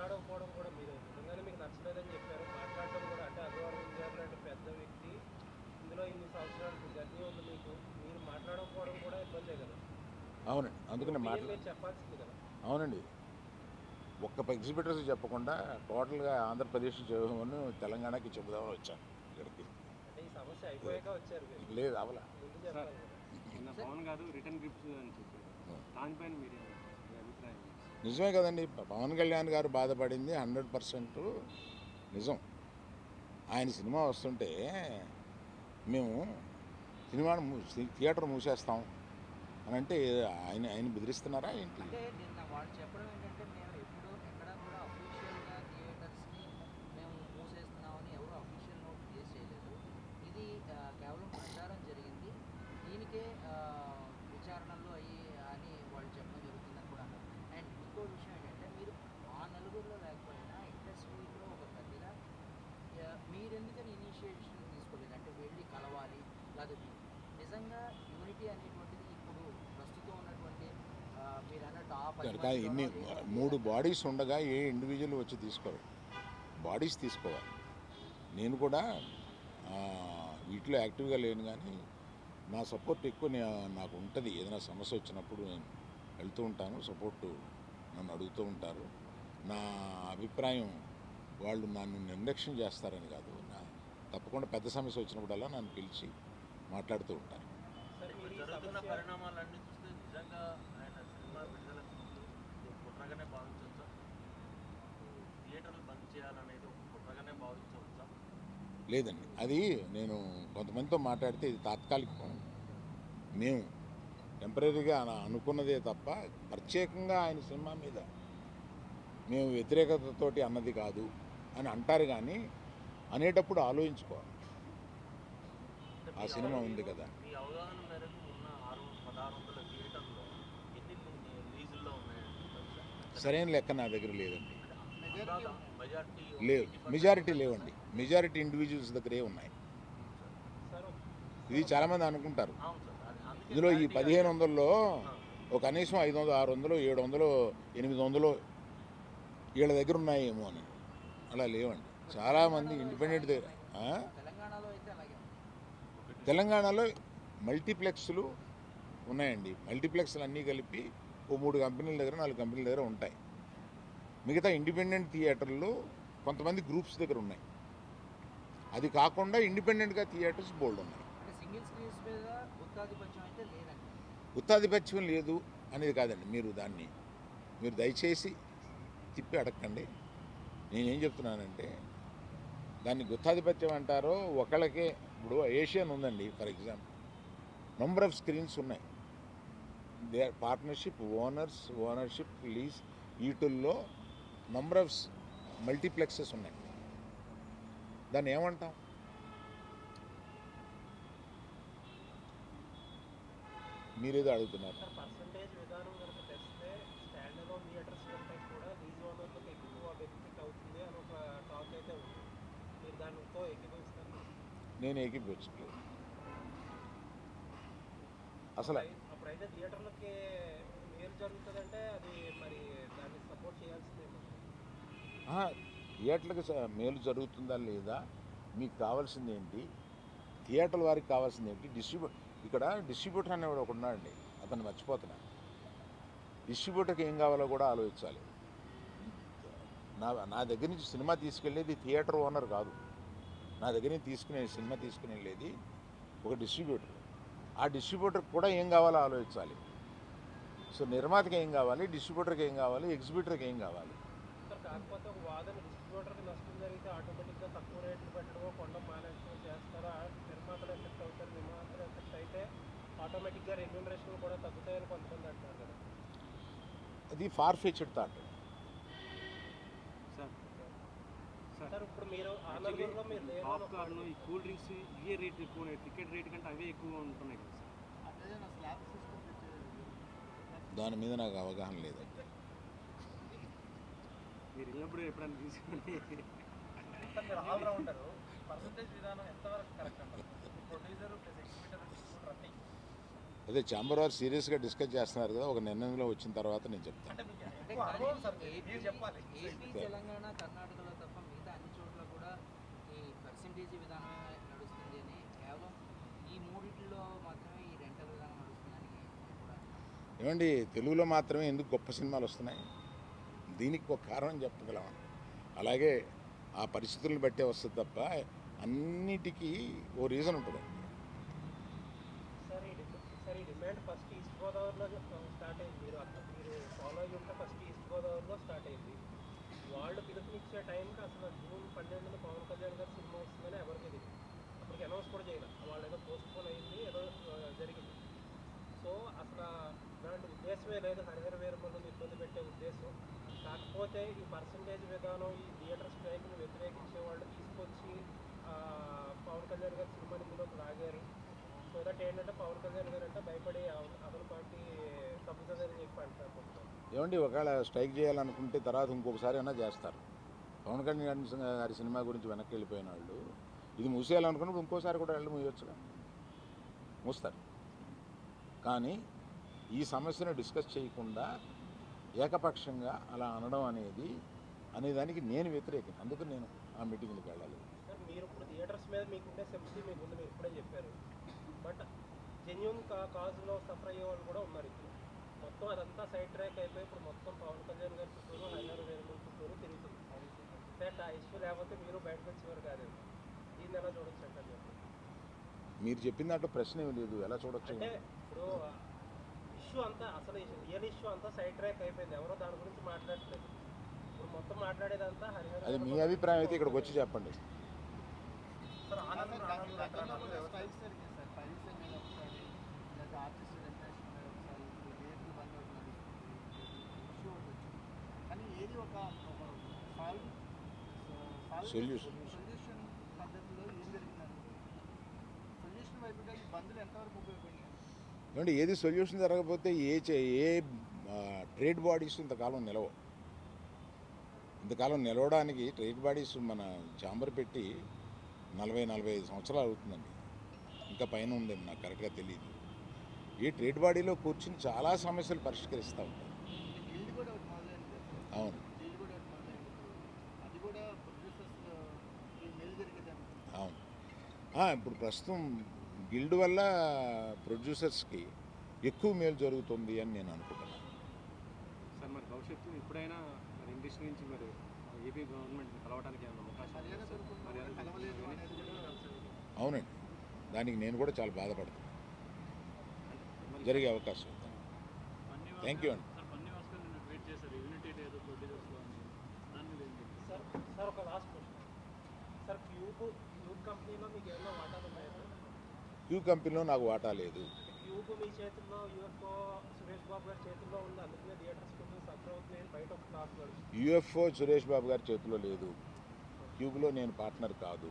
మాట్లాడకపోవడం కూడా మీరు. నిజంగానే మీకు నచ్చలేదని చెప్పారు. మాట్లాడడం కూడా అంటే అగ్రవాల్ గారు లాంటి పెద్ద వ్యక్తి. ఇందులో ఇన్ని సంవత్సరాలు జర్నీ ఉంది మీకు. మీరు మాట్లాడకపోవడం కూడా ఇబ్బందే కదా. అవునండి. అందుకని మాట్లా చెప్పాల్సింది కదా. అవునండి. ఒక్క ఎగ్జిబిటర్స్ చెప్పకుండా టోటల్గా ఆంధ్రప్రదేశ్ చెబుదామని తెలంగాణకి చెబుదామని వచ్చాను ఇక్కడికి. అంటే ఈ సమస్య అయిపోయాక వచ్చారు లేదు అవలా. కదా. పవన్ గారు రిటర్న్ గిఫ్ట్స్ అని చెప్పారు. దానిపైన మీరు? నిజమే కదండి. పవన్ కళ్యాణ్ గారు బాధపడింది హండ్రెడ్ పర్సెంట్ నిజం. ఆయన సినిమా వస్తుంటే మేము సినిమాను థియేటర్ మూసేస్తాం అని అంటే ఆయన ఆయన బెదిరిస్తున్నారా ఏంటి అంటే నిన్న వాళ్ళు చెప్పడం ఏంటంటే మేము ఎప్పుడు ఎక్కడ కూడా అఫీషియల్గా థియేటర్స్ని మేము మూసేస్తున్నామని ఎవరు అఫీషియల్ నోట్ రిలీజ్ చేయలేదు ఇది ఆ, కేవలం ప్రచారం జరిగింది దీనికే ఆ, విచారణలు అయ్యి అని వాళ్ళు చెప్పడం జరుగుతుందని కూడా అన్నారు అండ్ ఇంకో విషయం ఏంటంటే మీరు ఆ నలుగురిలో లేకపోయినా ఇండస్ట్రీలో ఒక పెద్దగా ఆ, మీరెందుకని ఇనిషియేషన్ తీసుకోలేదు అంటే వెళ్ళి కలవాలి లేదా నిజంగా యూనిటీ అనేటువంటిది ఇప్పుడు ప్రస్తుతం ఉన్నటువంటి ఆ, మీరు పది కానీ ఇన్ని మూడు బాడీస్ ఉండగా ఏ ఇండివిజువల్ వచ్చి తీసుకోరు బాడీస్ తీసుకోవాలి. నేను కూడా ఆ, వీటిలో యాక్టివ్గా లేను కానీ నా సపోర్ట్ ఎక్కువ నే- నాకు ఉంటుంది. ఏదైనా సమస్య వచ్చినప్పుడు నేను వెళ్తూ ఉంటాను సపోర్టు నన్ను అడుగుతూ ఉంటారు. నా అభిప్రాయం వాళ్ళు నన్ను నిర్లక్ష్యం చేస్తారని కాదు నా తప్పకుండా పెద్ద సమస్య వచ్చినప్పుడల్లా నన్ను పిలిచి మాట్లాడుతూ ఉంటారు. కుట్రగానే భావించవచ్చా? థియేటర్లు బంద్ చేయాలనేది ఒక కుట్రగానే భావించవచ్చా? లేదండి. అది నేను కొంతమందితో మాట్లాడితే ఇది తాత్కాలికం మేము టెంపరీగా అనుకున్నదే తప్ప ప్రత్యేకంగా ఆయన సినిమా మీద మేము వ్యతిరేకతతోటి అన్నది కాదు అని అంటారు కానీ అనేటప్పుడు ఆలోచించుకోవాలి. ఆ సినిమా ఉంది కదా. మీ అవగాహన మేరకు ఉన్న ఆరు పదహారు వందల థియేటర్లో ఎన్ని లీజుల్లో ఉన్నాయండి తెలుసా? సరైన లెక్క నా దగ్గర లేదండి. లేవు మెజారిటీ లేవండి. మెజారిటీ ఇండివిజువల్స్ దగ్గరే ఉన్నాయి. ఇది చాలామంది అనుకుంటారు. ఇందులో ఈ పదిహేను వందల్లో ఒక కనీసం ఐదు వందలు ఆరు వందలు ఏడు వందలు ఎనిమిది వందలు వీళ్ళ దగ్గర ఉన్నాయేమో అని. అలా లేవండి. చాలామంది ఇండిపెండెంట్ దగ్గర తెలంగాణలో మల్టీప్లెక్స్లు ఉన్నాయండి. మల్టీప్లెక్స్లు అన్నీ కలిపి ఓ మూడు కంపెనీల దగ్గర నాలుగు కంపెనీల దగ్గర ఉంటాయి. మిగతా ఇండిపెండెంట్ థియేటర్లు కొంతమంది గ్రూప్స్ దగ్గర ఉన్నాయి. అది కాకుండా ఇండిపెండెంట్గా థియేటర్స్ బోల్డ్ ఉన్నాయి. గుత్తాధిపత్యం లేదు అనేది కాదండి మీరు దాన్ని. మీరు దయచేసి తిప్పి అడగండి నేనేం చెప్తున్నానంటే దాన్ని గుత్తాధిపత్యం అంటారో ఒకళ్ళకే ఇప్పుడు ఏషియన్ ఉందండి for example. Number of screens ఉన్నాయి. They partnership owners ownership lease వీటిల్లో నంబర్ ఆఫ్ మల్టీప్లెక్సెస్ ఉన్నాయి. దాన్ని ఏమంటాం? మీరేదో అడుగుతున్నారు. నేను ఏకీపించట్లేదు అసలు అప్పుడై- థియేటర్లకి మేలు జరుగుతుందంటే అది మరి దాన్ని సపోర్ట్ చేయాల్సిందే థియేటర్లకు మేలు జరుగుతుందా లేదా? మీకు కావాల్సింది ఏంటి? థియేటర్ వారికి కావాల్సింది ఏంటి? డిస్ట్రిబ్యూ ఇక్కడ డిస్ట్రిబ్యూటర్ అనేవాడు ఒకడు ఉన్నాడండి అతను మర్చిపోతున్నా. డిస్ట్రిబ్యూటర్కి ఏం కావాలో కూడా ఆలోచించాలి. నా నా దగ్గర నుంచి సినిమా తీసుకెళ్ళేది థియేటర్ ఓనర్ కాదు. నా దగ్గర నుంచి తీసుకునే సినిమా తీసుకుని వెళ్ళేది ఒక డిస్ట్రిబ్యూటర్. ఆ డిస్ట్రిబ్యూటర్కి కూడా ఏం కావాలో ఆలోచించాలి. సో నిర్మాతకి ఏం కావాలి డిస్ట్రిబ్యూటర్కి ఏం కావాలి ఎగ్జిబ్యూటర్కి ఏం కావాలి? అది ఫార్ ఫీచర్డ్ థాట్. సార్ ఇప్పుడు మీరు పాప్కార్న్ ఈ కూల్ డ్రింక్స్ ఇవే రేట్ ఎక్కువ ఉన్నాయి. టికెట్ రేట్ కంటే అవే ఎక్కువ ఉంటున్నాయి కదా సార్. దాని మీద నాకు అవగాహన లేదండి మీరు వెళ్ళినప్పుడు ఎప్పుడైనా తీసుకుని అదే ఛాంబర్ వారు సీరియస్గా డిస్కస్ చేస్తున్నారు కదా ఒక నిర్ణయంలో వచ్చిన తర్వాత నేను చెప్తాను అంటే మీకు అంటే ఎక్కువ కానీ అనుభవం సార్ మీరు. ఏపీ మీరు చెప్పాలి ఏపీ తెలంగాణ కర్ణాటకలో తప్ప మిగతా అన్ని చోట్ల కూడా ఈ పర్సంటేజ్ విధానమే నడుస్తుంది అని కేవలం ఈ మూడిట్లో మాత్రమే ఈ రెంటల్ విధానం నడుస్తుందని కూడా ఏమండి తెలుగులో మాత్రమే ఎందుకు గొప్ప సినిమాలు వస్తున్నాయి? దీనికి ఒక కారణం చెప్పగలం అలాగే ఆ పరిస్థితులను బట్టే వస్తుంది తప్ప అన్నిటికీ ఓ రీజన్ ఉంటుంది సార్ ఈ డిమ- డిమాండ్ ఫస్ట్ ఈస్ట్ గోదావరిలో స్టార్ట్ అయింది. మీరు అక్కడ మీరు ఫాలో ఉంటే ఫస్ట్ ఈస్ట్ గోదావరిలో స్టార్ట్ అయింది. వాళ్ళు పిలుపునిచ్చే టైంకి అసలు జూన్ పన్నెండున పవన్ కళ్యాణ్ గారి సినిమా వస్తుందని ఎవరికి తెలియదు. అప్పటికి అనౌన్స్ కూడా చేయాలి. వాళ్ళు ఏదో పోస్ట్ పోన్ అయింది ఏదో జరిగింది. సో అసలు ఇలాంటి ఉద్దేశమే లేదు. హరిహర వీరమల్ని ఇబ్బంది పెట్టే ఉద్దేశం. కాకపోతే ఈ పర్సంటేజ్ విధానం ఈ థియేటర్ స్ట్రైక్ని వ్యతిరేకించే వాళ్ళు తీసుకొచ్చి పవన్ కళ్యాణ్ గారి సినిమాని ఇందులోకి రాగారు సో దట్ ఏంటంటే పవన్ కళ్యాణ్ గారు అంటే భయపడి అవ- అతని పార్టీ తప్పుతుందని చెప్పి అంటారు ఏమండి ఒకవేళ స్ట్రైక్ చేయాలనుకుంటే తర్వాత ఇంకొకసారి అయినా చేస్తారు? పవన్ కళ్యాణ్ గారి సినిమా గురించి వెనక్కి వెళ్ళిపోయిన వాళ్ళు ఇది మూసేయాలనుకున్నప్పుడు ఇంకోసారి కూడా వెళ్ళి మూయొచ్చుగా. మూస్తారు. కానీ ఈ సమస్యను డిస్కస్ చేయకుండా ఏకపక్షంగా అలా అనడం అనేది అనేదానికి నేను వ్యతిరేకం. అందుకు నేను ఆ మీటింగ్కి వెళ్ళాలి. సార్ మీరు ఇప్పుడు థియేటర్స్ మీద మీకుండే సింపతి మీకు ఉంది మీరు ఇప్పుడే చెప్పారు. బట్ జెన్యున్ కా కాజులో సఫర్ అయ్యే వాళ్ళు కూడా ఉన్నారు ఇప్పుడు. మొత్తం అదంతా సైడ్ ట్రాక్ అయిపోయి ఇప్పుడు మొత్తం పవన్ కళ్యాణ్ గారి చుట్టూరు హరిహర వేరుమల చుట్టూరు తిరుగుతుంది. అంటే ఆ ఇష్యూ లేకపోతే మీరు బయటకు వచ్చేవారు కాదండి దీన్ని ఎలా చూడొచ్చు అంటే మీరు? చెప్పిన దాంట్లో ప్రశ్న ఏమి లేదు. ఎలా చూడొచ్చు? అంటే ఇప్పుడు ఇష్యూ అంతా అసలు రియల్ ఇష్యూ అంతా సైడ్ ట్రాక్ అయిపోయింది. ఎవరో దాని గురించి మాట్లాడట్లేదు. ఇప్పుడు మొత్తం మాట్లాడేదంతా హరిహర అది మీ అభిప్రాయం అయితే ఇక్కడికి వచ్చి చెప్పండి. సార్ ఆనంద్ కానీ ఏది ఒక Solution. సొల్యూషన్ పద్ధతిలో ఏం జరిగిందండి సొల్యూషన్ వైపుగా ఈ బంద్లు ఎంతవరకు ఉపయోగపడినాయి ఏమంటే ఏది సొల్యూషన్ జరగకపోతే ఏ ఏ ట్రేడ్ బాడీస్ ఇంతకాలం నిలవవు ఇంతకాలం నిలవడానికి ట్రేడ్ బాడీస్ మన చాంబర్ పెట్టి నలభై నలభై ఐదు సంవత్సరాలు అవుతుందండి. ఇంకా పైన ఉందేమో నాకు కరెక్ట్గా తెలియదు ఈ ట్రేడ్ బాడీలో కూర్చుని చాలా సమస్యలు పరిష్కరిస్తూ ఉంటాయి అవును. అవును. ఇప్పుడు ప్రస్తుతం గిల్డ్ వల్ల ప్రొడ్యూసర్స్కి ఎక్కువ మేలు జరుగుతుంది అని నేను అనుకుంటున్నాను. సార్ మరి భవిష్యత్తు ఇప్పుడైనా మరి ఇండస్ట్రీ నుంచి మరి ఏపీ గవర్నమెంట్ కలవడానికి అవునండి. దానికి నేను కూడా చాలా బాధపడుతున్నాను జరిగే అవకాశం థ్యాంక్ యూ అండి. సార్ ఒక లాస్ట్ క్యూబ్ కంపెనీలో మీకు ఏమైనా వాటాలు ఉన్నాయా? క్యూ కంపెనీలో నాకు వాటా లేదు. యుఎఫ్ఓ సురేష్ బాబు గారి చేతిలో లేదు. క్యూబ్లో నేను పార్ట్నర్ కాదు.